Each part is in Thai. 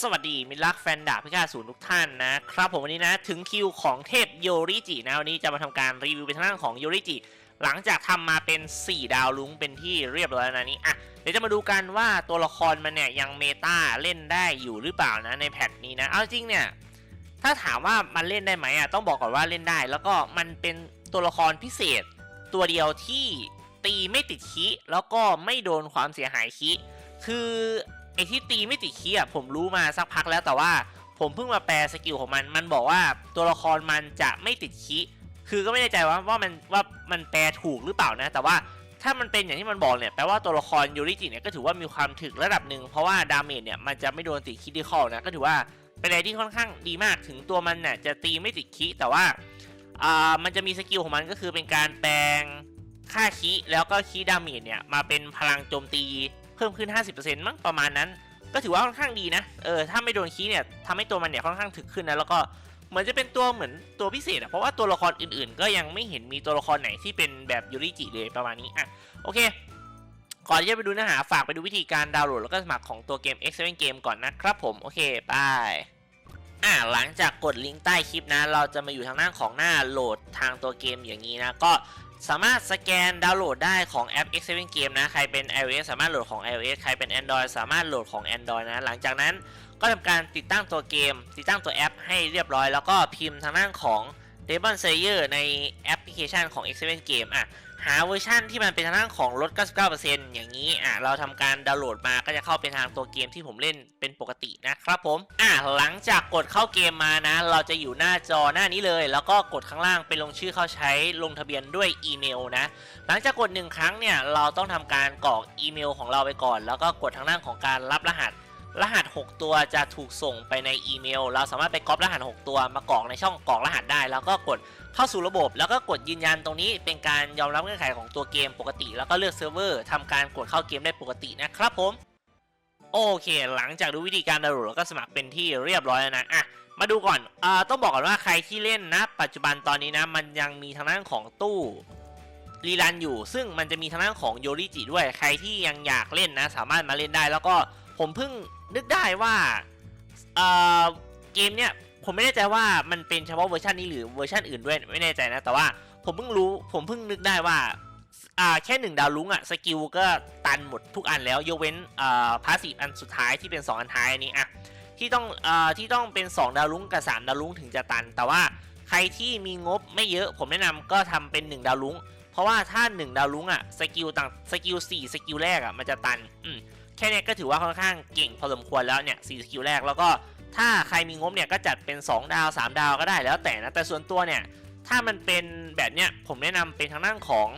สวัสดีมิตรรักแฟนดาบพิฆาตศูนย์ทุกท่านนะครับผมวันนี้นะถึงคิวของเทพโยริจินะ วันนี้จะมาทำการรีวิวเป็นทางด้านของโยริจิ หลังจากทำมาเป็น 4 ดาวลุ้งเป็นที่เรียบร้อยแล้วนะนี่อะเดี๋ยวจะมาดูกันว่าตัวละครมันเนี่ยยังเมตาเล่นได้อยู่หรือเปล่านะในแพทนี้นะ เอาจริงเนี่ย ถ้าถามว่ามันเล่นได้ไหมอะต้องบอกก่อนว่าเล่นได้ แล้วก็มันเป็นตัวละครพิเศษ ตัวเดียวที่ตีไม่ติดคีแล้วก็ไม่โดนความเสียหายคีคือ ไอที่ตีไม่ติดคีอะผมรู้มาสักพักแล้วแต่ว่า ผมเพิ่งมาแปลสกิลของมัน มันบอกว่าตัวละครมันจะไม่ติดคีคือก็ไม่แน่ใจว่าว่ามันว่ามันแปลถูกหรือเปล่านะ แต่ว่าถ้ามันเป็นอย่างที่มันบอกเนี่ยแปลว่าตัวละครยูริจิเนี่ยก็ถือว่ามีความถึกระดับหนึ่งเพราะว่าดาเมจเนี่ยมันจะไม่โดนติดคิดิคอลนะก็ถือว่าเป็นอะไรที่ค่อนข้างดีมากถึงตัวมันเนี่ยจะตีไม่ติดคิแต่ว่าอ่ามันจะมีสกิลของมันก็คือเป็นการแปลงค่าคีแล้วก็คีดาเมจเนี่ยมาเป็นพลังโจมตี เพิ่มขึ้น 50%มั้งประมาณนั้น ก็ถือว่าค่อนข้างดีนะ เออถ้าไม่โดนคีเนี่ยทำให้ตัวมันเนี่ยค่อนข้างถึกขึ้นนะแล้วก็เหมือนจะเป็นตัวเหมือนตัวพิเศษอะเพราะว่าตัวละครอื่นๆ ก็ยังไม่เห็นมีตัวละครไหนที่เป็นแบบยูริจิเลยประมาณนี้อะโอเคก่อนที่จะไปดูเนื้อหาฝากไปดูวิธีการดาวน์โหลดแล้วก็สมัครของตัวเกม X7 Game ก่อนนะครับผม โอเคไปอ่าหลังจากกดลิงก์ใต้คลิปนะ เราจะมาอยู่ทางหน้าของหน้าโหลดทางตัวเกมอย่างนี้นะ ก็ สามารถสแกนดาวน์โหลดได้ของแอป X7 Game นะ ใครเป็น iOS สามารถโหลดของ iOS ใครเป็น Android สามารถโหลดของ Android นะ หลังจากนั้นก็ทำการติดตั้งตัวเกม ติดตั้งตัวแอปให้เรียบร้อย แล้วก็พิมพ์ทางด้านของ Demon Slayer ในแอปพลิเคชันของ X7 Game อะ หาเวอร์ชันที่มันเป็นทางด้านของลด 99%อย่างนี้อะเราทำการดาวน์โหลดมาก็จะเข้าเป็นทางตัวเกมที่ผมเล่นเป็นปกตินะครับผมอะหลังจากกดเข้าเกมมานะ เราจะอยู่หน้าจอหน้านี้เลย แล้วก็กดข้างล่างเป็นลงชื่อเข้าใช้ลงทะเบียนด้วยอีเมลนะ หลังจากกดหนึ่งครั้งเนี่ยเราต้องทำการกรอกอีเมลของเราไปก่อน แล้วก็กดทางด้านของการรับรหัสรหัส 6 ตัวจะถูกส่งไปในอีเมล เราสามารถไปก๊อปรหัส 6 ตัวมากรอกในช่องกรอกรหัสได้ แล้วก็กด เข้าสู่ระบบ แล้วก็กดยืนยันตรงนี้เป็นการยอมรับเงื่อนไขของตัวเกมปกติ แล้วก็เลือกเซิร์ฟเวอร์ทำการกดเข้าเกมได้ปกตินะครับผม โอเค หลังจากดูวิธีการดาวน์โหลดแล้วก็สมัครเป็นที่เรียบร้อยแล้วนะอะมาดูก่อนอ่าต้องบอกก่อนว่าใครที่เล่นนะ ปัจจุบันตอนนี้นะ มันยังมีทางด้านของตู้รีรันอยู่ ซึ่งมันจะมีทางด้านของโยริจิด้วย ใครที่ยังอยากเล่นนะ สามารถมาเล่นได้ แล้วก็ผมเพิ่งนึกได้ว่าเอ่อเกมเนี้ย ผมไม่แน่ใจว่ามันเป็นเฉพาะเวอร์ชันนี้หรือเวอร์ชันอื่นด้วยไม่แน่ใจนะ แต่ว่าผมเพิ่งรู้ผมเพิ่งนึกได้ว่าอ่าแค่หนึ่งดาวลุ้งอะสกิลก็ตันหมดทุกอันแล้วยกเว้นอ่าพาสีอันสุดท้ายที่เป็น 2 อันท้ายอันนี้อะที่ต้องอ่าที่ต้องเป็น 2 ดาวลุ้งกับ 3 ดาวลุ้งถึงจะตัน แต่ว่าใครที่มีงบไม่เยอะ ผมแนะนำก็ทำเป็น 1 ดาวลุ้ง เพราะว่าถ้า 1 ดาวลุ้งอะสกิลต่างสกิล4สกิลแรกอะมันจะตันอืมแค่นี้ก็ถือว่าค่อนข้างเก่งพอสมควรแล้วเนี่ย4สกิลแรกแล้วก็ ถ้าใครมีงบเนี่ยก็จัดเป็น 2 ดาว 3 ดาวก็ได้แล้วแต่นะแต่ส่วนตัวเนี่ยถ้ามันเป็นแบบเนี้ยผมแนะนำเป็นทางด้านของ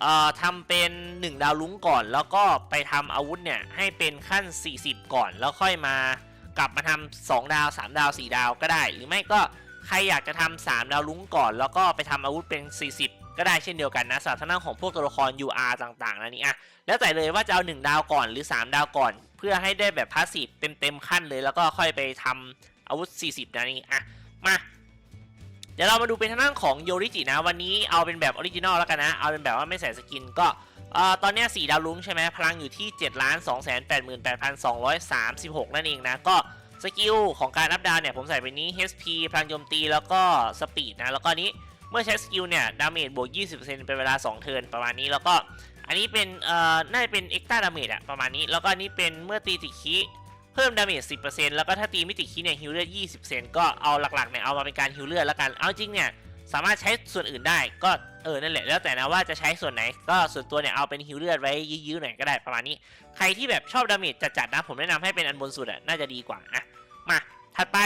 เอ่อทำเป็น 1 ดาวลุ้งก่อน แล้วก็ไปทำอาวุธเนี่ยให้เป็นขั้น 40 ก่อน แล้วค่อยมากลับมาทำ2ดาว 3 ดาว 4 ดาวก็ได้ หรือไม่ก็ใครอยากจะทำ3ดาวลุ้งก่อน แล้วก็ไปทำอาวุธเป็น 40ก็ได้เช่นเดียวกันนะสำหรับทางด้านของพวกตัวละคร UR ต่างๆนะนี่อะแล้วแต่เลยว่าจะเอา 1 ดาวก่อนหรือ 3 ดาวก่อน เพื่อให้ได้แบบพาสซีฟเต็มๆขั้นเลย แล้วก็ค่อยไปทำอาวุธ 40นะนี่อะมาเดี๋ยวเรามาดูเป็นทางด้านของโยริจินะวันนี้เอาเป็นแบบออริจินอลแล้วกันนะ เอาเป็นแบบว่าไม่ใส่สกินก็ออตอนนี้ย4ดาวลุ้งใช่ไหมพลังอยู่ที่7 2 8 8 2 3 6 นั่นเองนะ ก็สกิลของการอัพดาวเนี่ย ผมใส่ไปนี้ HP พลังโจมตีแล้วก็สปีดนะ แล้วก็นี้เมื่อใช้สกิลเนี่ย ดาเมจบวก 20%เป็นเวลา 2 เทิร์นประมาณนี้แล้วก็ อันนี้เป็นเอ่อน่าจะเป็นเอ็กซ์ต้าดาเมจอะประมาณนี้ แล้วก็อันนี้เป็นเมื่อตีติคิเพิ่มดาเมจ10%แล้วก็ถ้าตีไม่ติคีย์เนี่ยฮิลเลือด20%ก็เอาหลักๆเนี่ยเอามาเป็นการฮิลเลือดแล้วกัน เอาจริงเนี่ยสามารถใช้ส่วนอื่นได้ก็เออนั่นแหละแล้วแต่นะว่าจะใช้ส่วนไหน ก็ส่วนตัวเนี่ยเอาเป็นฮิลเลือดไว้ยื้อๆหน่อยก็ได้ประมาณนี้ ใครที่แบบชอบดาเมจจัดๆนะผมแนะนำให้เป็นอันบนสุดอะน่าจะดีกว่าอะมาถัดไป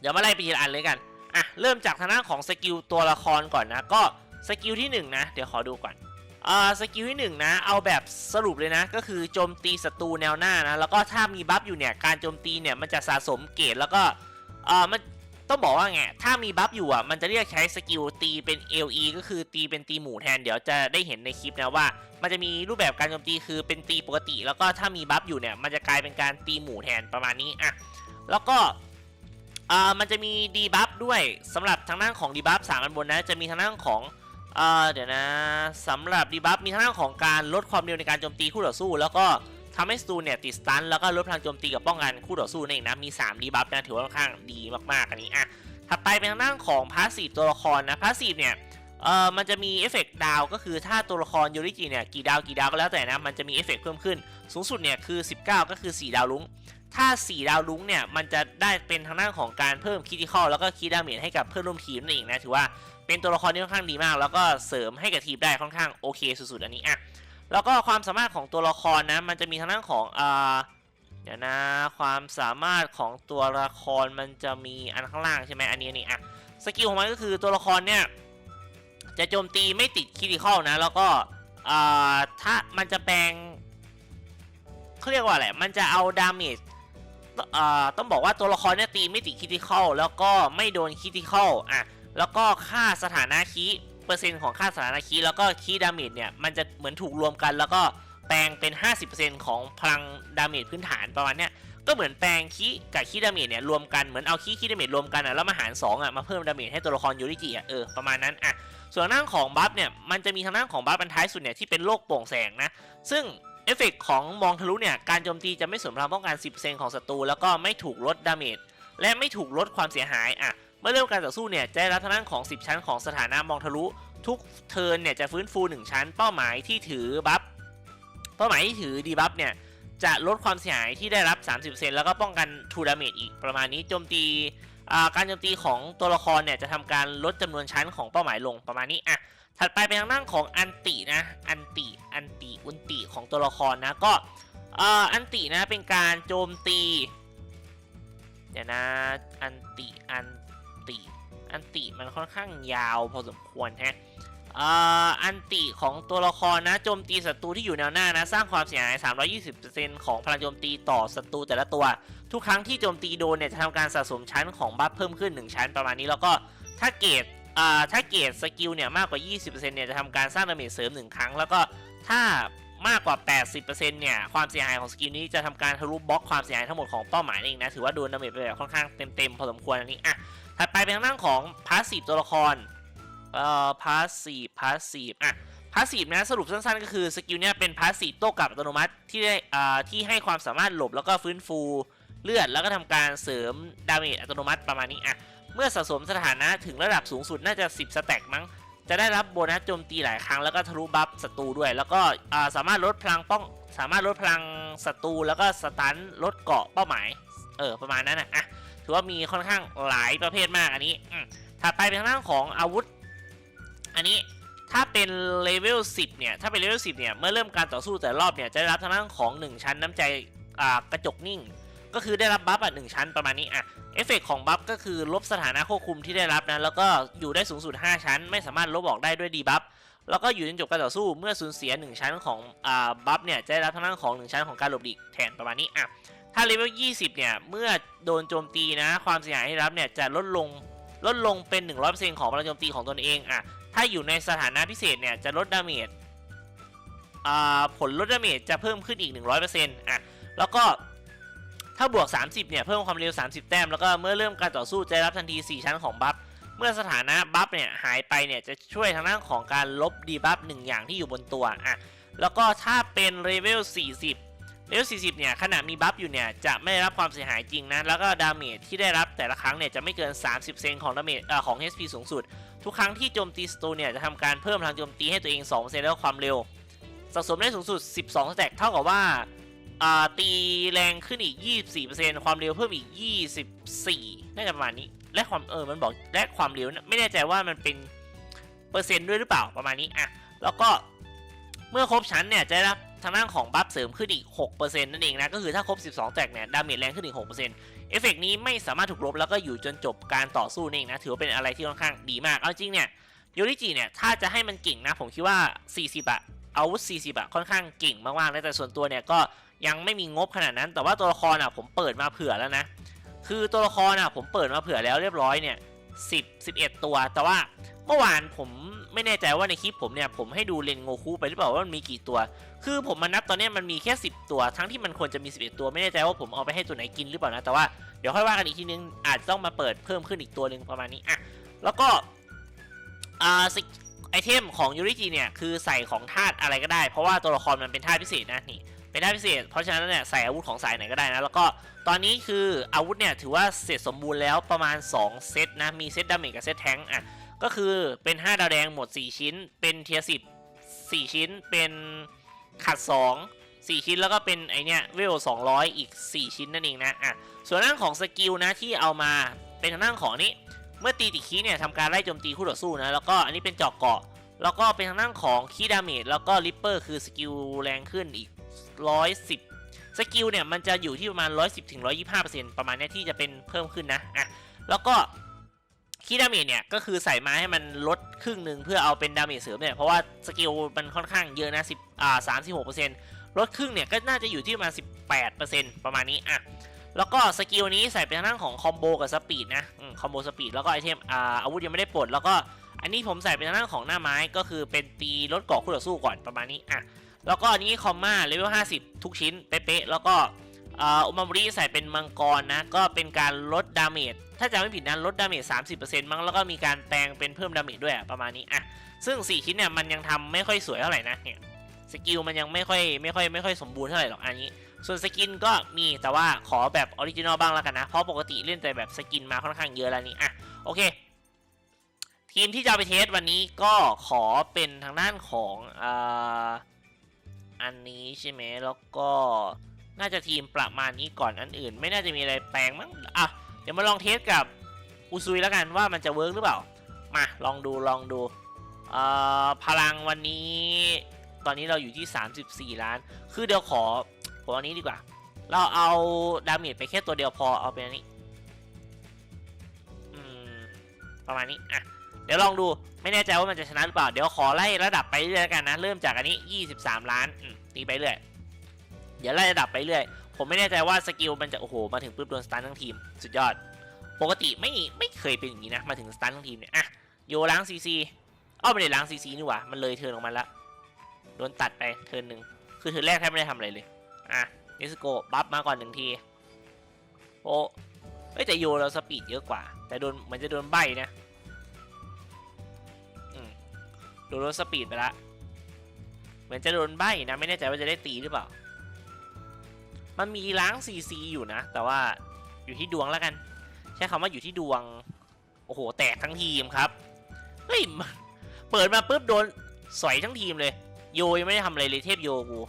เดี๋ยวมาไล่ไปทีละอันเลยกันอะเริ่มจากทางด้านของสกิลตัวละครก่อนนะก็สกิลที่หนึ่งนะเดี๋ยวขอดูก่อน อ่าสกิลที่หนึ่งนะเอาแบบสรุปเลยนะ ก็คือโจมตีศัตรูแนวหน้านะ แล้วก็ถ้ามีบัฟอยู่เนี่ย การโจมตีเนี่ยมันจะสะสมเกรดแล้วก็อ่ามันต้องบอกว่าไง ถ้ามีบัฟอยู่อะ มันจะเรียกใช้สกิลตีเป็น LE ก็คือตีเป็นตีหมู่แทน เดี๋ยวจะได้เห็นในคลิปนะว่า มันจะมีรูปแบบการโจมตีคือเป็นตีปกติ แล้วก็ถ้ามีบัฟอยู่เนี่ย มันจะกลายเป็นการตีหมู่แทนประมาณนี้อะ แล้วก็อ่ามันจะมีดีบัฟด้วยสำหรับทางด้านของดีบัฟสามอันบนนะ จะมีทางด้านของ อ่อเดี๋ยวนะสำหรับดีบัฟมีทางด้านของการลดความเร็วในการโจมตีคู่ต่อสู้ แล้วก็ทำให้สตูเนี่ยติดสตันแล้วก็ลดพลังโจมตีกับป้องกันคู่ต่อสู้นั่นเองนะมี3ดีบัฟนะถือว่าค่อนข้างดีมากๆอันนี้อะถัดไปเป็นทางด้านของพาสซีฟตัวละครนะพาสซีฟเนี่ยเอ่อมันจะมีเอฟเฟกต์ดาวก็คือถ้าตัวละครยูริจิเนี่ยกี่ดาวกี่ดาวก็แล้วแต่นะมันจะมีเอฟเฟกต์เพิ่มขึ้นสูงสุดเนี่ยคือ 19 ก็คือ 4 ดาวลุ้ง ถ้า 4 ดาวลุ้งเนี่ย มันจะได้เป็นทางด้านของการเพิ่มคิติคอลแล้วก็คีดาเมจให้กับเพื่อนร่วมทีมนั่นเองนะ ถือว่าเป็นตัวละครที่ค่อนข้างดีมาก แล้วก็เสริมให้กับทีมได้ค่อนข้างโอเคสุดๆอันนี้อะแล้วก็ความสามารถของตัวละครนะ มันจะมีทางด้านของอ่าเดี๋ยวนะความสามารถของตัวละครมันจะมีอันข้างล่างใช่ไหมอันนี้นี่อะสกิลของมันก็คือตัวละครเนี่ยจะโจมตีไม่ติดคิติคอลนะ แล้วก็อ่าถ้ามันจะแปลงเขาเรียกว่าอะไรมันจะเอาดาเมจ ต้องบอกว่าตัวละครเนี่ยตีไม่ติดคิติคอลแล้วก็ไม่โดนคิติคอลอะแล้วก็ค่าสถานะคีเปอร์เซ็นต์ของค่าสถานะคีแล้วก็คีดาเมจเนี่ยมันจะเหมือนถูกรวมกัน แล้วก็แปลงเป็น 50%ของพลังดาเมจพื้นฐานประมาณเนี้ยก็เหมือนแปลงคีกับคีดาเมจเนี่ยรวมกันเหมือนเอาคีคีดาเมจรวมกันอะแล้วมาหาร2อะมาเพิ่มดาเมจให้ตัวละครยูริจิอะเออประมาณนั้นอะส่วนทางด้านของบัฟเนี่ยมันจะมีทางด้านของบัฟอันท้ายสุดเนี่ยที่เป็นโลกโปร่งแสงนะซึ่ง เอฟเฟกต์ของมองทะลุเนี่ย การโจมตีจะไม่สวนพลังป้องกัน 10%ของศัตรูแล้วก็ไม่ถูกลดดาเมจและไม่ถูกลดความเสียหายอะเมื่อเริ่มการต่อสู้เนี่ยจะได้รับทางด้านของ 10 ชั้นของสถานะมองทะลุ ทุกเทิร์นเนี่ยจะฟื้นฟู 1 ชั้น เป้าหมายที่ถือบัฟเป้าหมายที่ถือดีบัฟเนี่ยจะลดความเสียหายที่ได้รับ 30%แล้วก็ป้องกันทูดาเมจอีกประมาณนี้โจมตีอ่าการโจมตีของตัวละครเนี่ยจะทำการลดจำนวนชั้นของเป้าหมายลงประมาณนี้อะถัดไปเป็นทางด้านของอันตินะอันติ อันติอุนติของตัวละครนะก็ออันตินะเป็นการโจมตีเดี๋ยวนะอันติอันติอันติมันค่อนข้างยาวพอสมควรฮะอันติของตัวละครนะโจมตีศัตรูที่อยู่แนวหน้านะสร้างความเสียหาย 320%ของพลังโจมตีต่อศัตรูแต่ละตัว ทุกครั้งที่โจมตีโดนเนี่ยจะทำการสะสมชั้นของบัฟเพิ่มขึ้น 1 ชั้นประมาณนี้แล้วก็ถ้าเกรดถ้าเกรดสกิลเนี่ยมากกว่า 20%เนี่ยจะทำการสร้างดาเมจเสริม 1 ครั้ง แล้วก็ ถ้ามากกว่า 80%เนี่ย ความเสียหายของสกิลนี้จะทำการทะลุบล็อกความเสียหายทั้งหมดของเป้าหมายเองนะ ถือว่าโดนดาเมจไปแบบค่อนข้างเต็มๆ พอสมควรอันนี้ อะ ถัดไปเป็นทางด้านของพาสซีฟตัวละคร เอ่อ พาสซีฟ พาสซีฟ อะ พาสซีฟนะ สรุปสั้นๆ ก็คือสกิลเนี่ยเป็นพาสซีฟโต้กลับอัตโนมัติที่ได้ อ่า ที่ให้ความสามารถหลบแล้วก็ฟื้นฟูเลือด แล้วก็ทำการเสริมดาเมจอัตโนมัติประมาณนี้ อะ เมื่อสะสมสถานะถึงระดับสูงสุดน่าจะ 10 สแต็กมั้ง จะได้รับโบนัสโจมตีหลายครั้งแล้วก็ทะลุบัฟศัตรูด้วย แล้วก็สามารถลดพลังป้อง สามารถลดพลังศัตรูแล้วก็สตันลดเกาะเป้าหมาย เออประมาณนั้นนะอะถือว่ามีค่อนข้างหลายประเภทมากอันนี้ถัดไปเป็นทางด้านของอาวุธ อันนี้ถ้าเป็นเลเวล10เนี่ยถ้าเป็นเลเวล10เนี่ยเมื่อเริ่มการต่อสู้แต่รอบเนี่ยจะได้รับทางด้านของ 1 ชั้นน้ำใจกระจกนิ่ง ก็คือได้รับบัฟอะหชั้นประมาณนี้อะเอฟเฟกของบัฟก็คือลบสถานะควบคุมที่ได้รับนะแล้วก็อยู่ได้สูงสุด 5 ชั้น ไม่สามารถลบออกได้ด้วยดีบัฟแล้วก็อยู่จนจบการต่อสู้เมื่อสูญเสีย 1 ชั้นของอ่าบัฟเนี่ยจะได้รับทางด้านของ 1 ชั้นของการหลบหลีกแทนประมาณนี้อะถ้าเลเวล 20 เนี่ย เมื่อโดนโจมตีนะ ความเสียหายที่รับเนี่ยจะลดลงลดลงเป็น 100%ของพลังโจมตีของตนเองอะถ้าอยู่ในสถานะพิเศษเนี่ยจะลดดาเมจอ่าผลลดดาเมจจะเพิ่มขึ้นอีก 100%อะแล้วก็ ถ้าบวก 30 เนี่ย เพิ่มความเร็ว 30 แต้ม แล้วก็เมื่อเริ่มการต่อสู้จะรับทันที 4 ชั้นของบัฟ เมื่อสถานะบัฟเนี่ยหายไปเนี่ยจะช่วยทางด้านของการลบดีบัฟหนึ่งอย่างที่อยู่บนตัวอะแล้วก็ถ้าเป็นเลเวล 40 เลเวล 40 เนี่ยขณะมีบัฟอยู่เนี่ยจะไม่ได้รับความเสียหายจริงนะ แล้วก็ดาเมจที่ได้รับแต่ละครั้งเนี่ยจะไม่เกิน 30%ของดาเมจเอ่อของ HP สูงสุด ทุกครั้งที่โจมตีศัตรูเนี่ยจะทำการเพิ่มพลังโจมตีให้ตัวเอง2%แล้วความเร็วสะสมได้สูงสุด 12สแต็กเท่ากับว่า ตีแรงขึ้นอีก 24%ความเร็วเพิ่มอีก 24 น่าจะประมาณนี้ และความเออมันบอกและความเร็วนะไม่แน่ใจว่ามันเป็นเปอร์เซ็นต์ด้วยหรือเปล่าประมาณนี้อะแล้วก็เมื่อครบชั้นเนี่ยจะได้รับทางด้านของบัฟเสริมขึ้นอีก 6%นั่นเองนะ ก็คือถ้าครบ 12 แตกเนี่ย ดาเมจแรงขึ้นอีก 6%เอฟเฟกต์นี้ไม่สามารถถูกลบแล้วก็อยู่จนจบการต่อสู้นี่เองนะ ถือว่าเป็นอะไรที่ค่อนข้างดีมาก เอาจริงเนี่ยโยริจิเนี่ย ถ้าจะให้มันเก่งนะ ผมคิดว่า 40อะอาวุธ40อะค่อนข้างเก่งมากๆเลยแต่ส่วนตัวเนี่ยก็ ยังไม่มีงบขนาดนั้น แต่ว่าตัวละครอะผมเปิดมาเผื่อแล้วนะ คือตัวละครอะผมเปิดมาเผื่อแล้วเรียบร้อยเนี่ย10 11ตัว แต่ว่าเมื่อวานผมไม่แน่ใจว่าในคลิปผมเนี่ยผมให้ดูเลนโงคุไปหรือเปล่าว่ามันมีกี่ตัว คือผมมานับตอนนี้มันมีแค่ 10 ตัว ทั้งที่มันควรจะมี 11 ตัวไม่แน่ใจว่าผมเอาไปให้ตัวไหนกินหรือเปล่านะ แต่ว่าเดี๋ยวค่อยว่ากันอีกทีนึงอาจต้องมาเปิดเพิ่มขึ้นอีกตัวหนึ่งประมาณนี้อะแล้วก็อ่าไอเทมของยูริจิเนี่ยคือใส่ของธาตุอะไรก็ได้ เพราะว่าตัวละครมันเป็นธาตุพิเศษนะนี่ เป็นท่าพิเศษ เพราะฉะนั้นเนี่ยใส่อาวุธของสายไหนก็ได้นะ แล้วก็ตอนนี้คืออาวุธเนี่ยถือว่าเสร็จสมบูรณ์แล้วประมาณ 2 เซตนะ มีเซตดาเมจกับเซตแทงอะ ก็คือเป็น 5 ดาวแดงหมด 4 ชิ้น เป็นเทียสิบ4ชิ้น เป็นขัด 2 4 ชิ้นแล้วก็เป็นไอเนี่ยเวล200 อีก 4 ชิ้นนั่นเองนะอะส่วนเรื่องของสกิลนะที่เอามาเป็นทางด้านของนี้ เมื่อตีติคีเนี่ยทำการไล่โจมตีคู่ต่อสู้นะแล้วก็อันนี้เป็นจอกเกาะ แล้วก็เป็นทางด้านของคีดาเมจแล้วก็ริปเปอร์คือสกิลแรงขึ้นอีก 110สกิลเนี่ยมันจะอยู่ที่ประมาณ 110ถึง125 ประมาณนี้ที่จะเป็นเพิ่มขึ้นนะอะแล้วก็คีดาเมจเนี่ยก็คือใส่มาให้มันลดครึ่งหนึ่งเพื่อเอาเป็นดาเมจเสริมเนี่ยเพราะว่าสกิลมันค่อนข้างเยอะนะ10อ่า36 ลดครึ่งเนี่ยก็น่าจะอยู่ที่ประมาณ 18 ประมาณนี้อะแล้วก็สกิลนี้ใส่เป็นทางด้านของคอมโบกับสปีดนะคอมโบสปีดแล้วก็ไอเทมอ่าอาวุธยังไม่ได้ปลดแล้วก็อันนี้ผมใส่เป็นทางด้านของหน้าไม้ก็คือเป็นตีลดเกาะคู่ต่อสู้ก่อนประมาณนี้อะ แล้วก็อันนี้คอมมาเลเวล50 ทุกชิ้นเป๊ะๆแล้วก็อุมาบุริใส่เป็นมังกรนะก็เป็นการลดดาเมจถ้าจำไม่ผิดนะลดดาเมจ30%มั้งแล้วก็มีการแปลงเป็นเพิ่มดาเมจด้วยประมาณนี้อะซึ่ง 4 ชิ้นเนี่ยมันยังทำไม่ค่อยสวยเท่าไหร่นะเนี่ยสกิลมันยังไม่ค่อยไม่ค่อยไม่ค่อยสมบูรณ์เท่าไหร่หรอกอันนี้ ส่วนสกินก็มีแต่ว่าขอแบบออริจินอลบ้างแล้วกันนะ เพราะปกติเล่นแต่แบบสกินมาค่อนข้างเยอะแล้วนี่อะโอเค ทีมที่จะไปเทสวันนี้ก็ขอเป็นทางด้านของอ่า อันนี้ใช่ไหมแล้วก็น่าจะทีมประมาณนี้ก่อนอันอื่น ไม่น่าจะมีอะไรแปลงมั้งอะเดี๋ยวมาลองเทสกับอุซุยแล้วกันว่ามันจะเวิร์กหรือเปล่า มาลองดูลองดูเอ่อพลังวันนี้ ตอนนี้เราอยู่ที่ 34 ล้าน คือเดี๋ยวขอผมอานี้ดีกว่า เราเอาดาเมจไปแค่ตัวเดียวพอเอาเป็นอันนี้ อืม ประมาณนี้อะ เดี๋ยวลองดูไม่แน่ใจว่ามันจะชนะหรือเปล่า เดี๋ยวขอไล่ระดับไปเรื่อยกันนะ เริ่มจากอันนี้ 23 ล้านตีไปเรื่อย เดี๋ยวไล่ระดับไปเรื่อย ผมไม่แน่ใจว่าสกิลมันจะโอ้โหมาถึงปุ๊บโดนสตันทั้งทีม สุดยอด ปกติไม่ไม่เคยเป็นอย่างนี้นะ มาถึงสตันทั้งทีมเนี่ยอะโยล้างซีซีอ้อไม่ได้ล้างซีซีนี่หว่ามันเลยเทิร์นออกมาแล้วโดนตัดไปเทิร์นหนึ่งคือเทิร์นแรกแทบไม่ได้ทำอะไรเลยอะนิสโกบัฟมาก่อนหนึ่งทีโอ้เอ้แต่โยเราสปีดเยอะกว่า แต่โดนเหมันจะโดนใบนะ โดนรถสปีดไปละ เหมือนจะโดนใบนะไม่แน่ใจว่าจะได้ตีหรือเปล่า มันมีล้างซีซีอยู่นะ แต่ว่าอยู่ที่ดวงแล้วกัน ใช้คำว่าอยู่ที่ดวง โอ้โห แตกทั้งทีมครับ เฮ้ย เปิดมาปุ๊บโดนสอยทั้งทีมเลย โยยังไม่ได้ทำอะไรเลยเทพโยกู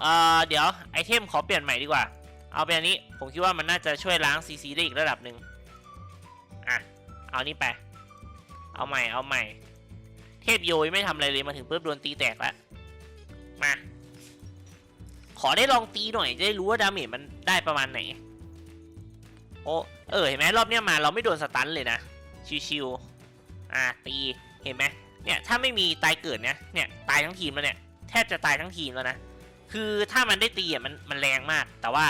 เอ่อเดี๋ยวไอเทมขอเปลี่ยนใหม่ดีกว่า เอาเป็นอันนี้ ผมคิดว่ามันน่าจะช่วยล้างซีซีได้อีกระดับหนึ่งอะ เอานี่ไป เอาใหม่ เอาใหม่ เทพโยยไม่ทำอะไรเลยมาถึงปุ๊บโดนตีแตกแล้วมา ขอได้ลองตีหน่อยจะได้รู้ว่าดาเมจมันได้ประมาณไหน โอ้เออเห็นไหมรอบเนี้ยมาเราไม่โดนสตันเลยนะ ชิวๆอะตีเห็นไหมเนี่ยถ้าไม่มีตายเกิดเนี่ยเนี่ยตายทั้งทีมแล้วเนี่ยแทบจะตายทั้งทีมแล้วนะคือถ้ามันได้ตีอะมันมันแรงมาก แต่ว่า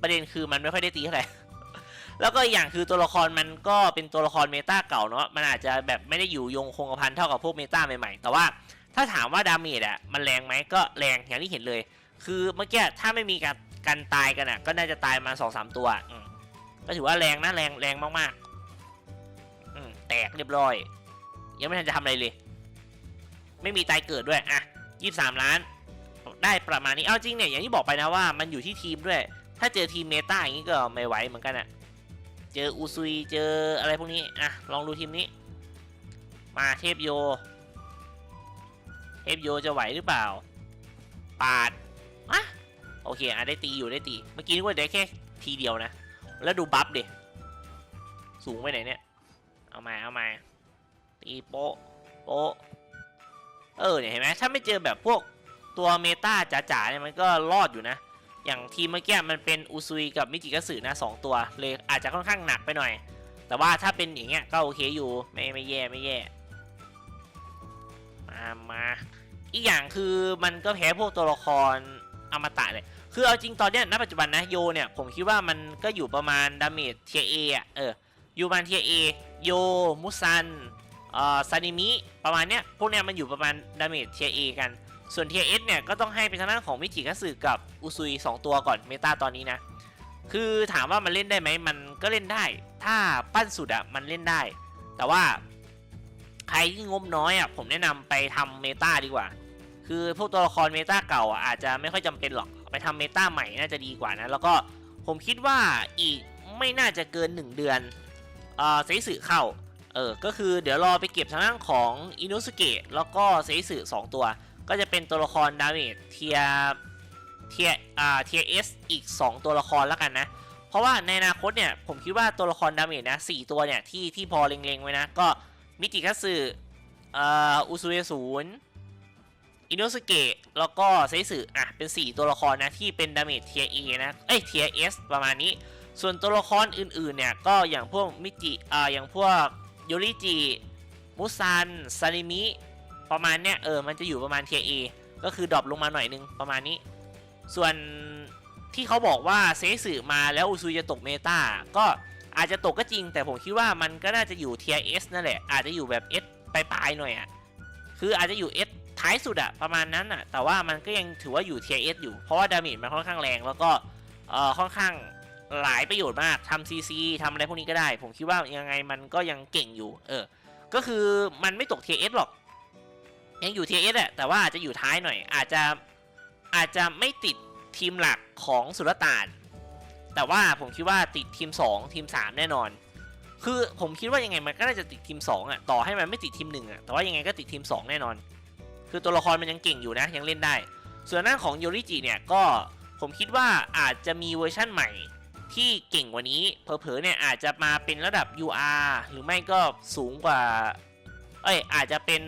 ประเด็นคือมันไม่ค่อยได้ตีเท่าไหร่ แล้วก็อีกอย่างคือตัวละครมันก็เป็นตัวละครเมตาเก่าเนาะมันอาจจะแบบไม่ได้อยู่ยงคงกระพันเท่ากับพวกเมตาใหม่ๆ แต่ว่าถ้าถามว่าดาเมจอะมันแรงไหมก็แรงอย่างที่เห็นเลย คือเมื่อกี้ถ้าไม่มีการการตายกันอะ ก็น่าจะตายมาสองสามตัวก็ถือว่าแรงนะแรงแรงมากๆอืมแตกเรียบร้อย ยังไม่ทันจะทำอะไรเลย ไม่มีตายเกิดด้วยอะยี่สามล้าน ได้ประมาณนี้เอาจริงเนี่ยอย่างที่บอกไปนะว่ามันอยู่ที่ทีมด้วย ถ้าเจอทีมเมตาอย่างนี้ก็ไม่ไหวเหมือนกันอะ เจออูซุยเจออะไรพวกนี้อะลองดูทีมนี้ มาเทพโย เทพโยจะไหวหรือเปล่า ปาดอะโอเคอะได้ตีอยู่ได้ตี เมื่อกี้นึกว่าได้แค่ทีเดียวนะ แล้วดูบัฟดิสูงไปไหนเนี่ย เอามาเอามาตีโป๊ะโป๊ะเออเนี่ยเห็นไหมถ้าไม่เจอแบบพวกตัวเมตาจ๋าๆเนี่ยมันก็รอดอยู่นะ อย่างทีมเมื่อกี้มันเป็นอุซุยกับมิจิกะสึนะสองตัวเลยอาจจะค่อนข้างหนักไปหน่อย แต่ว่าถ้าเป็นอย่างเงี้ยก็โอเคอยู่ไม่ไม่แย่ไม่แย่มามาอีกอย่างคือมันก็แพ้พวกตัวละครอมตะเลยคือเอาจริงตอนเนี้ยณปัจจุบันนะโยเนี่ยผมคิดว่ามันก็อยู่ประมาณดาเมจเทียเอะเอออยู่ประมาณเทียเอโยมุซันเอ่อซานิมิประมาณเนี้ยพวกเนี้ยมันอยู่ประมาณดาเมจเทียเอกัน ส่วนเทียเอสเนี่ยก็ต้องให้เป็นทางด้านของมิจิคัสึกับอุซุย 2 ตัวก่อนเมตาตอนนี้นะ คือถามว่ามันเล่นได้ไหมมันก็เล่นได้ ถ้าปั้นสุดอะมันเล่นได้ แต่ว่าใครที่งบน้อยอะผมแนะนำไปทำเมตาดีกว่า คือพวกตัวละครเมตาเก่าอะอาจจะไม่ค่อยจำเป็นหรอกไปทำเมตาใหม่น่าจะดีกว่านะ แล้วก็ผมคิดว่าอีกไม่น่าจะเกิน 1 เดือนเอ่อเซสึเข้าเออก็คือเดี๋ยวรอไปเก็บทางด้านของอินุสเกะแล้วก็เซสึสองตัว ก็จะเป็นตัวละครดาเมจเทียเทียอ่าเทียเอสอีก 2 ตัวละครแล้วกันนะ เพราะว่าในอนาคตเนี่ย ผมคิดว่าตัวละครดาเมจนะสตัวเนี่ย ที่ที่พอเล็งๆ ไว้นะ ก็มิจิคัตสึอ่าอุซุเอศูนย์อินโนสเกะแล้วก็เซสึอะ เป็น 4 ตัวละครนะ ที่เป็นดาเมจเทียเอนะ เอ้ยเทียเอสประมาณนี้ ส่วนตัวละครอื่นๆ เนี่ย ก็อย่างพวกมิจิอ่าอย่างพวกโยริจิมุซันซานิมิ ประมาณเนี้ยเออมันจะอยู่ประมาณเทียเอก็คือดรอปลงมาหน่อยนึงประมาณนี้ ส่วนที่เขาบอกว่าเซสึมาแล้วอุซุยจะตกเมตาก็อาจจะตกก็จริง แต่ผมคิดว่ามันก็น่าจะอยู่เทียเอสนั่นแหละ อาจจะอยู่แบบ S ปลายๆหน่อยอะ่ะคืออาจจะอยู่ S ท้ายสุดอะประมาณนั้นอะ่ะแต่ว่ามันก็ยังถือว่าอยู่เทียเอสอยู่เพราะว่าดาเมจมันค่อนข้างแรงแล้วก็เอ่อค่อนข้างหลายประโยชน์มากทำซีซีทำอะไรพวกนี้ก็ได้ ผมคิดว่ายังไงมันก็ยังเก่งอยู่ เออ ก็คือมันไม่ตกเทียเอสหรอก ยังอยู่เทียเอสอะแต่ว่าอาจจะอยู่ท้ายหน่อย อาจจะอาจจะไม่ติดทีมหลักของสุลต่าน แต่ว่าผมคิดว่าติดทีม 2 ทีม 3 แน่นอน คือผมคิดว่ายังไงมันก็น่าจะติดทีม 2อะต่อให้มันไม่ติดทีม1อะแต่ว่ายังไงก็ติดทีม 2 แน่นอน คือตัวละครมันยังเก่งอยู่นะยังเล่นได้ ส่วนหน้าของโยริจิเนี่ยก็ผมคิดว่าอาจจะมีเวอร์ชั่นใหม่ที่เก่งกว่านี้เผลอๆเนี่ยอาจจะมาเป็นระดับ UR หรือไม่ก็สูงกว่า เอ้ยอาจจะเป็น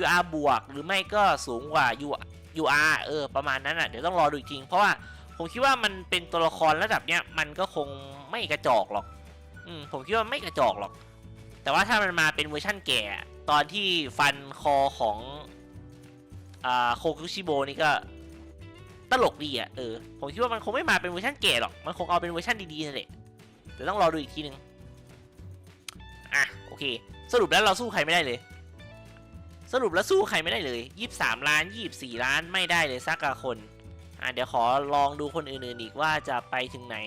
UR บวกหรือไม่ก็สูงกว่า UR เออประมาณนั้นอะเดี๋ยวต้องรอดูอีกทีเพราะว่าผมคิดว่ามันเป็นตัวละครระดับเนี้ยมันก็คงไม่กระจอกหรอกอืมผมคิดว่าไม่กระจอกหรอก แต่ว่าถ้ามันมาเป็นเวอร์ชั่นแก่ ตอนที่ฟันคอของอ่าโคคุชิโบนี่ก็ตลกดีอะเออผมคิดว่ามันคงไม่มาเป็นเวอร์ชันแก่หรอก มันคงเอาเป็นเวอร์ชันดีๆนั่นแหละเดี๋ยวต้องรอดูอีกทีนึงอะโอเค สรุปแล้วเราสู้ใครไม่ได้เลย สรุปแล้วสู้ใครไม่ได้เลยยี่สามล้านยี่สี่ล้านไม่ได้เลยสักคน อะเดี๋ยวขอลองดูคนอื่นๆอีกว่าจะไปถึงไหน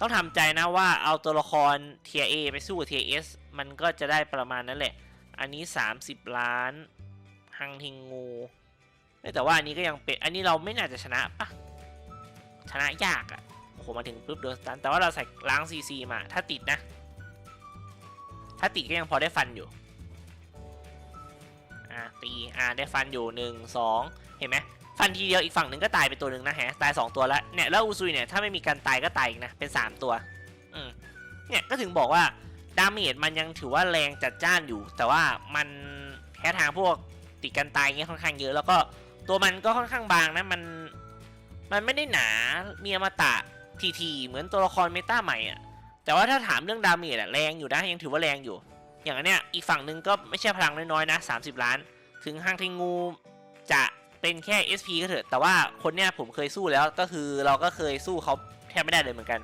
ต้องทำใจนะว่าเอาตัวละครเทียเอไปสู้เทียเอสมันก็จะได้ประมาณนั้นแหละ อันนี้ 30 ล้านฮังทิงงูแต่ว่าอันนี้ก็ยังเป็น อันนี้เราไม่น่าจะชนะปะชนะยากอะ่ะโอ้โหมาถึงปุ๊บโดนสตันแต่ว่าเราใส่ล้างซีซีมา ถ้าติดนะ ถ้าติดก็ยังพอได้ฟันอยู่ อะตีอะได้ฟันอยู่หนึ่งสองเห็นไหมฟันทีเดียวอีกฝั่งหนึ่งก็ตายไปตัวหนึ่งนะฮะตาย2ตัวแล้วเนี่ยแล้วอูซุยเนี่ยถ้าไม่มีการตายก็ตายอีกนะเป็น3ตัวอืมเนี่ยก็ถึงบอกว่าดาเมจมันยังถือว่าแรงจัดจ้านอยู่ แต่ว่ามันแค่ทางพวกติดกันตายเงี้ยค่อนข้างเยอะ แล้วก็ตัวมันก็ค่อนข้างบางนะมันมันไม่ได้หนาเมีอมาตะทีทีๆเหมือนตัวละครเมตาใหม่อะแต่ว่าถ้าถามเรื่องดาเมจอะแรงอยู่นะยังถือว่าแรงอยู่ อย่างนเนี้ยอีกฝั่งหนึ่งก็ไม่ใช่พลังน้อยๆนะ 30 ล้าน ถึงห้างทิงงูจะเป็นแค่ SP ก็เถอะ แต่ว่าคนเนี้ยผมเคยสู้แล้วก็คือเราก็เคยสู้เขาแทบไม่ได้เลยเหมือนกัน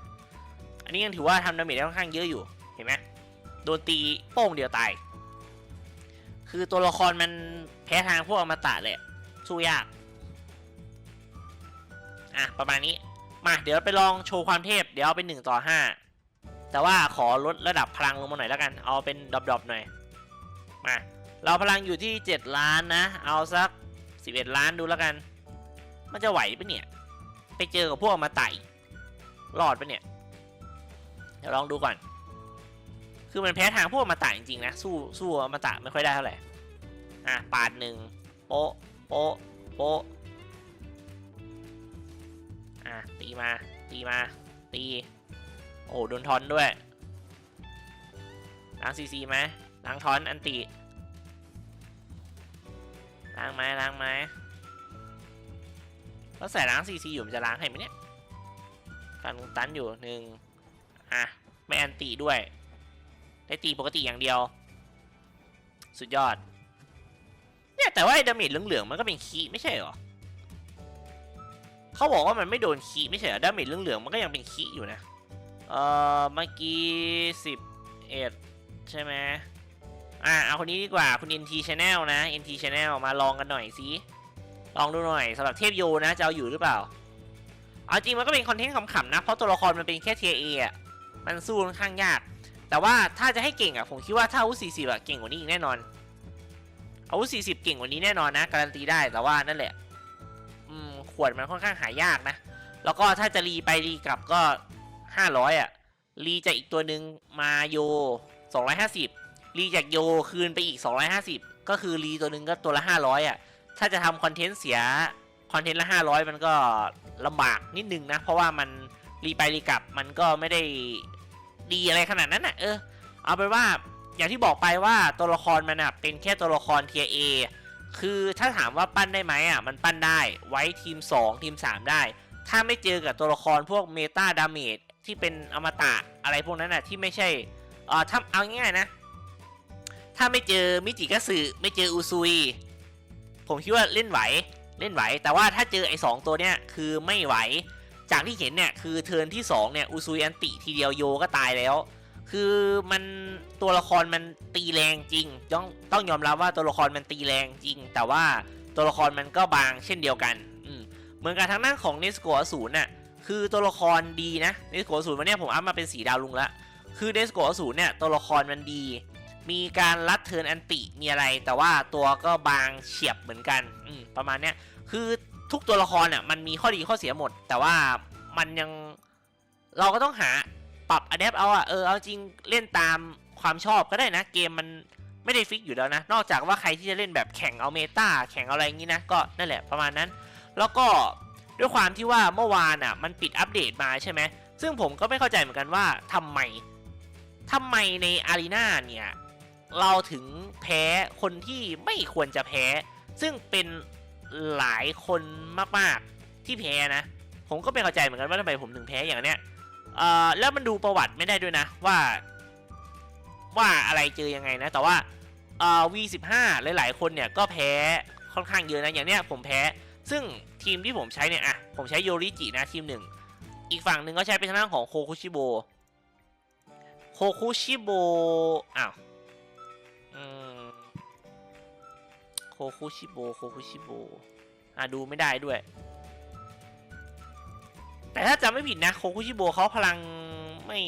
อันนี้ยังถือว่าทำดาเมจได้ค่อนข้างเยอะอยู่เห็นไหมโดนตีโป้งเดียวตาย คือตัวละครมันแพ้ทางพวกอมตะเลยสู้ยากอะประมาณนี้มาเดี๋ยวไปลองโชว์ความเทพเดี๋ยวเอาเป็น1ต่อ5 แต่ว่าขอลดระดับพลังลงมาหน่อยแล้วกัน เอาเป็นดรอปๆหน่อย มา เราพลังอยู่ที่ 7 ล้านนะ เอาสัก 11 ล้านดูแล้วกัน มันจะไหวปะเนี่ย ไปเจอกับพวกมาไต่รอดปะเนี่ย เดี๋ยวลองดูก่อน คือมันแพ้ทางพวกมาไต่จริงๆนะ สู้สู้มาตะไม่ค่อยได้เท่าไหร่ อะปาดหนึ่งโป๊ะโป๊ะโป๊ะอะตีมา ตีมา ตี โอ้โดนทอนด้วยล้างซีซีไหมล้างทอนอันติล้างไหมล้างไหมแล้วใส่ล้างซีซีอยู่มันจะล้างให้ไหมเนี่ยการตันอยู่หนึ่งอะไม่อันตีด้วย ได้ตีปกติอย่างเดียว สุดยอด เนี่ยแต่ว่าไอ้ดาเมจเหลืองๆมันก็เป็นคีไม่ใช่หรอเขาบอกว่ามันไม่โดนคีไม่ใช่หรอดาเมจเหลืองๆมันก็ยังเป็นคีอยู่นะ เอ่อเมื่อกี้สิบเอ็ดใช่ไหมอะเอาคนนี้ดีกว่าคุณ NT Channel นะ NT Channel มาลองกันหน่อยสิลองดูหน่อยสำหรับเทพโยนะจะเอาอยู่หรือเปล่า เอาจริงมันก็เป็นคอนเทนต์ขำๆนะ เพราะตัวละครมันเป็นแค่เทียเอะมันสู้ค่อนข้างยาก แต่ว่าถ้าจะให้เก่งอะผมคิดว่าถ้าอาวุธ40อะเก่งกว่านี้อีกแน่นอนอาวุธ40 เก่งกว่านี้แน่นอนนะการันตีได้แต่ว่านั่นแหละอืมขวดมันค่อนข้างหายากนะ แล้วก็ถ้าจะรีไปรีกลับก็ 500อะ รีจากอีกตัวหนึ่งมาโย250รีจากโยคืนไปอีก250ก็คือรีตัวหนึ่งก็ตัวละ500อะ ถ้าจะทำคอนเทนต์เสียคอนเทนต์ละ500มันก็ลำบากนิดนึงนะ เพราะว่ามันรีไปรีกลับมันก็ไม่ได้ดีอะไรขนาดนั้นอะเออ เอาเป็นว่าอย่างที่บอกไปว่าตัวละครมันอะเป็นแค่ตัวละครเทียเอคือถ้าถามว่าปั้นได้ไหมอะมันปั้นได้ไว้ทีม 2 ทีม 3 ได้ ถ้าไม่เจอกับตัวละครพวกเมตาดาเมจ ที่เป็นอมตะอะไรพวกนั้นน่ะที่ไม่ใช่เอ่อถ้าเอาง่ายๆนะ ถ้าไม่เจอมิจิกะสึไม่เจออุซุย ผมคิดว่าเล่นไหวเล่นไหว แต่ว่าถ้าเจอไอ้สองตัวเนี้ยคือไม่ไหว จากที่เห็นเนี่ยคือเทิร์นที่สองเนี่ยอุซุยอันติทีเดียวโยก็ตายแล้ว คือมันตัวละครมันตีแรงจริง ต้องต้องยอมรับว่าตัวละครมันตีแรงจริง แต่ว่าตัวละครมันก็บางเช่นเดียวกัน อืมเหมือนกับทางด้านของเนสโกอสูรน่ะ คือตัวละครดีนะเนสโกอสูรวันนี้ผมอัพมาเป็นสีดาวลุงละคือเนสโกอสูรเนี่ยตัวละครมันดี มีการลัดเทินอันติมีอะไร แต่ว่าตัวก็บางเฉียบเหมือนกันอืประมาณเนี้ยคือทุกตัวละครอะมันมีข้อดีข้อเสียหมด แต่ว่ามันยังเราก็ต้องหาปรับอะแดปเอาอะเออเอาจริงเล่นตามความชอบก็ได้นะ เกมมันไม่ได้ฟิกอยู่แล้วนะ นอกจากว่าใครที่จะเล่นแบบแข่งเอาเมตาแข่งเอาอะไรอย่างนี้นะ ก็นั่นแหละประมาณนั้น แล้วก็ ด้วยความที่ว่าเมื่อวานอะมันปิดอัปเดตมาใช่ไหมซึ่งผมก็ไม่เข้าใจเหมือนกันว่าทำไมทำไมในอารีนาเนี่ยเราถึงแพ้คนที่ไม่ควรจะแพ้ ซึ่งเป็นหลายคนมากๆที่แพ้นะ ผมก็ไม่เข้าใจเหมือนกันว่าทำไมผมถึงแพ้อย่างเนี้ยเอ่อแล้วมันดูประวัติไม่ได้ด้วยนะว่า ว่าอะไรเจอยังไงนะ แต่ว่าเอ่อ V15 หลายๆ คนเนี่ยก็แพ้ค่อนข้างเยอะนะอย่างเนี้ยผมแพ้ ซึ่ง ทีมที่ผมใช้เนี่ยอะผมใช้โยริจินะทีมหนึ่งอีกฝั่งหนึ่งก็ใช้เป็นทางด้านของโคคุชิโบโคคุชิโบอ้าวอืมโคคุชิโบโคคุชิโบอะดูไม่ได้ด้วย แต่ถ้าจำไม่ผิดนะโคคุชิโบเขาพลังไม่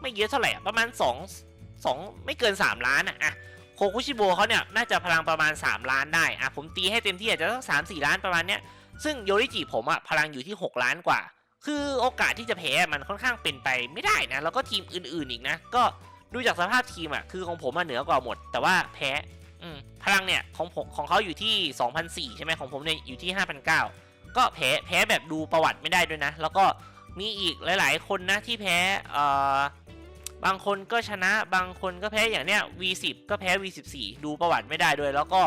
ไม่เยอะเท่าไหร่ประมาณ2 2ไม่เกิน3ล้านอะอะ โคคุชิโบเขาเนี่ยน่าจะพลังประมาณ 3 ล้านได้อะผมตีให้เต็มที่อาจจะต้องสามสี่ล้านประมาณเนี้ยซึ่งโยริจิผมอะพลังอยู่ที่ 6 ล้านกว่า คือโอกาสที่จะแพ้มันค่อนข้างเป็นไปไม่ได้นะแล้วก็ทีมอื่นๆอีกนะ ก็ดูจากสภาพทีมอะคือของผมอะเหนือกว่าหมด แต่ว่าแพ้อืมพลังเนี่ยของผมของเขาอยู่ที่2,004ใช่ไหมของผมเนี่ยอยู่ที่5,900ก็แพ้แพ้แบบดูประวัติไม่ได้ด้วยนะ แล้วก็มีอีกหลาย ๆ คนนะที่แพ้เอ่อ บางคนก็ชนะบางคนก็แพ้อย่างเนี้ย V10 ก็แพ้ V14 ดูประวัติไม่ได้ด้วย แล้วก็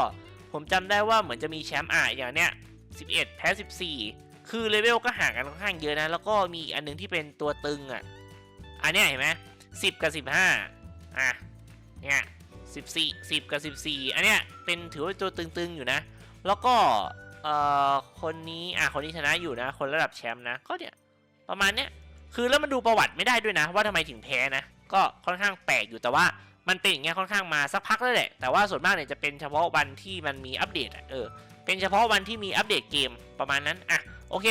ผมจำได้ว่าเหมือนจะมีแชมป์อะอย่างเนี้ย11 แพ้ 14 คือเลเวลก็ห่างกันค่อนข้างเยอะนะ แล้วก็มีอันหนึงที่เป็นตัวตึงอะอันเนี้ยเห็นไหม10 กับ 15อะเนี่ย14 10 กับ 14 อันเนี้ยเป็นถือว่าตัวตึงๆอยู่นะ แล้วก็เอ่อคนนี้อะคนนี้ชนะอยู่นะ คนระดับแชมป์นะก็เนี่ยประมาณเนี้ยคือแล้วมันดูประวัติไม่ได้ด้วยนะ ว่าทำไมถึงแพ้นะ ก็ค่อนข้างแปลกอยู่แต่ว่ามันเป็นอย่างเงี้ยค่อนข้างมาสักพักแล้วแหละ แต่ว่าส่วนมากเนี่ยจะเป็นเฉพาะวันที่มันมีอัปเดตอะเออ เป็นเฉพาะวันที่มีอัปเดตเกมประมาณนั้น อะ โอเค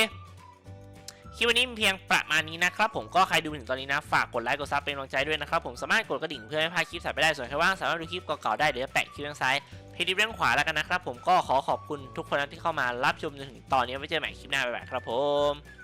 คลิปวันนี้มีเพียงประมาณนี้นะครับ ผมก็ใครดูถึงตอนนี้นะ ฝากกดไลค์ กดซับเป็นกำลังใจด้วยนะครับ ผมสามารถกดกระดิ่งเพื่อไม่พลาดคลิปถัดไปได้ ส่วนใครว่างสามารถดูคลิปเก่าๆได้ เดี๋ยวแปะคลิปด้านซ้ายเพจดิฟด้านขวาแล้วกันนะครับ ผมก็ขอขอบคุณทุกคนที่เข้ามารับชมจนถึงตอนนี้ไว้เจอกันใหม่คลิปหน้าบ๊ายบายครับผม